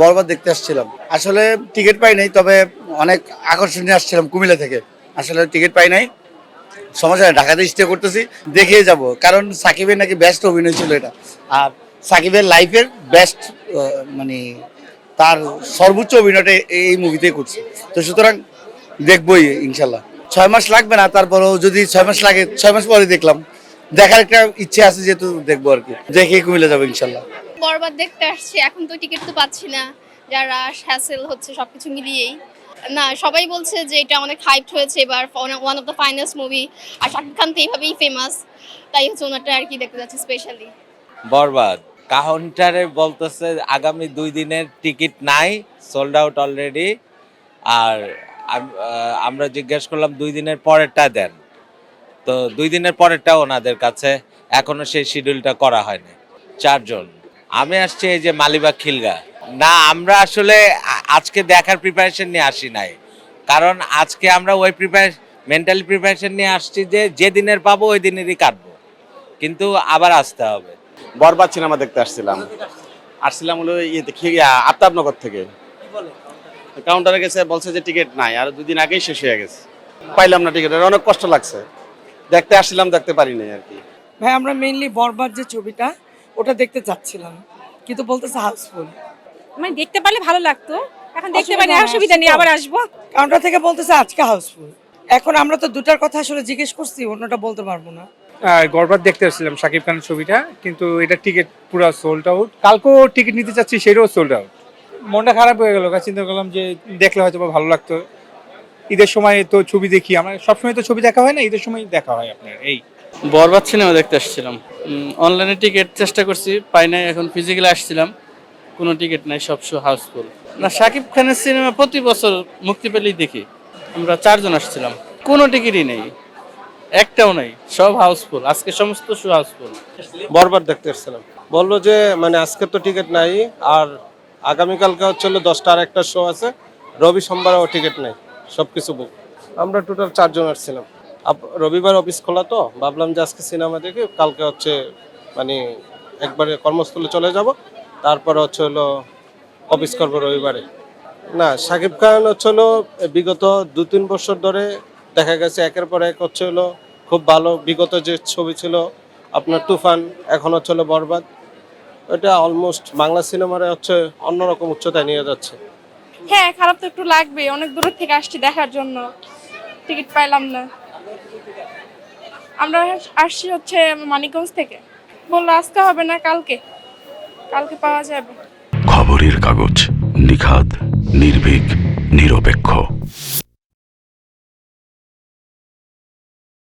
বরবাদ দেখতে আসছিলাম। আসলে টিকিট পাই নাই, তবে অনেক আকর্ষণীয় আসছিলাম কুমিল্লা থেকে। আসলে টিকিট পাই নাই। সমস্যা ঢাকাতে স্টে করতেছি দেখে যাব। কারণ সাকিবের নাকি বেস্ট অভিনয় ছিল এটা। আর সাকিবের লাইফের বেস্ট মানে তার সর্বোচ্চ অভিনয়টা এই মুভিতেই করছে। তো সুতরাং দেখবই ইনশাল্লাহ। ছয় মাস লাগবে না, তারপরেও যদি ছয় মাস লাগে, ছয় মাস পরে দেখলাম। দেখার একটা ইচ্ছে আছে যেহেতু দেখব আর কি। দেখে কুমিল্লা যাব ইনশাল্লাহ। বরবাদ দেখতে আসছি, এখন তো টিকিট তো পাচ্ছি না। যারা হ্যাসেল হচ্ছে, সবকিছু মিলিয়েই। না, সবাই বলছে যে এটা অনেক হাইপড হয়েছে, এবার one of the finest movie আর শাকিব খান তো এইভাবেই ফেমাস তাই হচ্ছে ওনারটা আর কি দেখতে যাচ্ছি স্পেশালি বরবাদ। কাউন্টারে বলতেছে, আগামী দুই দিনের টিকিট নাই সোল্ড আউট অলরেডি আর আমরা জিজ্ঞেস করলাম, দুই দিনের পরেরটা দেন। তো দুই দিনের পরেরটা ওনাদের কাছে, এখনও সেই শিডিউলটা করা হয়নি। চারজন। আমি আসছি এই যে মালিবাগ খিলগা। না আমরা আসলে আজকে দেখার প্রিপারেশন নিয়ে আসি নাই। কারণ আজকে আমরা ওই প্রিপারেশন মেন্টালি প্রিপারেশন নিয়ে আসছি যে যে দিনের পাবো ওই দিনেরই কাটবো। কিন্তু আবার আসতে হবে। বরবাদ সিনেমা দেখতে আসছিলাম। আসছিলাম হলো ইয়েতে ইয়া, আফতাবনগর থেকে। কাউন্টারে গেছে বলছে যে টিকিট নাই আর দুদিন আগেই শেষ হয়ে গেছে। পাইলাম না টিকিট অনেক কষ্ট লাগছে। দেখতে আসছিলাম দেখতে পারি নাই আর কি। ভাই আমরা মেইনলি বরবাদ যে ছবিটা ওটা দেখতে চাচ্ছিলাম কিন্তু বলতেছে হাউসফুল। মানে দেখতে পারলে ভালো লাগতো এখন দেখতে পারি অসুবিধা নেই আবার আসব। কাউন্টার থেকে বলতেছে আজকে হাউসফুল। এখন আমরা তো দুটার কথা আসলে জিজ্ঞেস করছি অন্যটা বলতে পারব না। গরবাদ দেখতে আসছিলাম শাকিব খানের ছবিটা কিন্তু এটা টিকিট পুরো সোল্ড আউট কালকেও টিকিট নিতে চাচ্ছি সেটাও সোল্ড আউট মনটা খারাপ হয়ে গেল চিন্তা করলাম যে দেখলে হয়তো ভালো লাগতো। ঈদের সময় তো ছবি দেখি আমার সবসময় তো ছবি দেখা হয় না ঈদের সময় দেখা হয় আপনার এই। বরবাদ সিনেমা দেখতে আসছিলাম। অনলাইনে টিকিট চেষ্টা করছি, পাই নাই, এখন ফিজিক্যালি আসছিলাম। কোনো টিকিট নাই, সব শো হাউসফুল না শাকিব খানের সিনেমা প্রতি বছর মুক্তি পেলেই দেখি। আমরা চারজন আসছিলাম। কোনো টিকিটই নেই। একটাও নেই। সব হাউসফুল আজকে সমস্ত শো হাউসফুল বরবাদ দেখতে আসছিলাম। বলল যে মানে আজকে তো টিকিট নাই, আর আগামীকালকে হচ্ছে হলো দশটা আর একটা শো আছে। রবি সোমবারও টিকিট নেই সব কিছু বুক আমরা টোটাল চারজন আসছিলাম। রবিবার অফিস খোলা তো, ভাবলাম যে আজকে সিনেমা দেখে কালকে হচ্ছে মানে একবারে কর্মস্থলে চলে যাব। তারপরে হচ্ছে হলো অফিস করব রবিবারে। না শাকিব খান হচ্ছে হলো বিগত দু তিন বছর ধরে দেখা গেছে একের পর এক হচ্ছে হলো খুব ভালো, বিগত যে ছবি ছিল আপনার তুফান, এখন হচ্ছে হলো বরবাদ এটা অলমোস্ট বাংলা সিনেমারে হচ্ছে অন্যরকম উচ্চতায় নিয়ে যাচ্ছে। হ্যাঁ খারাপ তো একটু লাগবে অনেক দূর থেকে আসছি দেখার জন্য। টিকিট পাইলাম না। আমরা আসছি হচ্ছে মানিকগঞ্জ থেকে। বলল, আজকে হবে না, কালকে। কালকে পাওয়া যাবে। খবরের কাগজ নিখাদ, নির্ভীক, নিরপেক্ষ।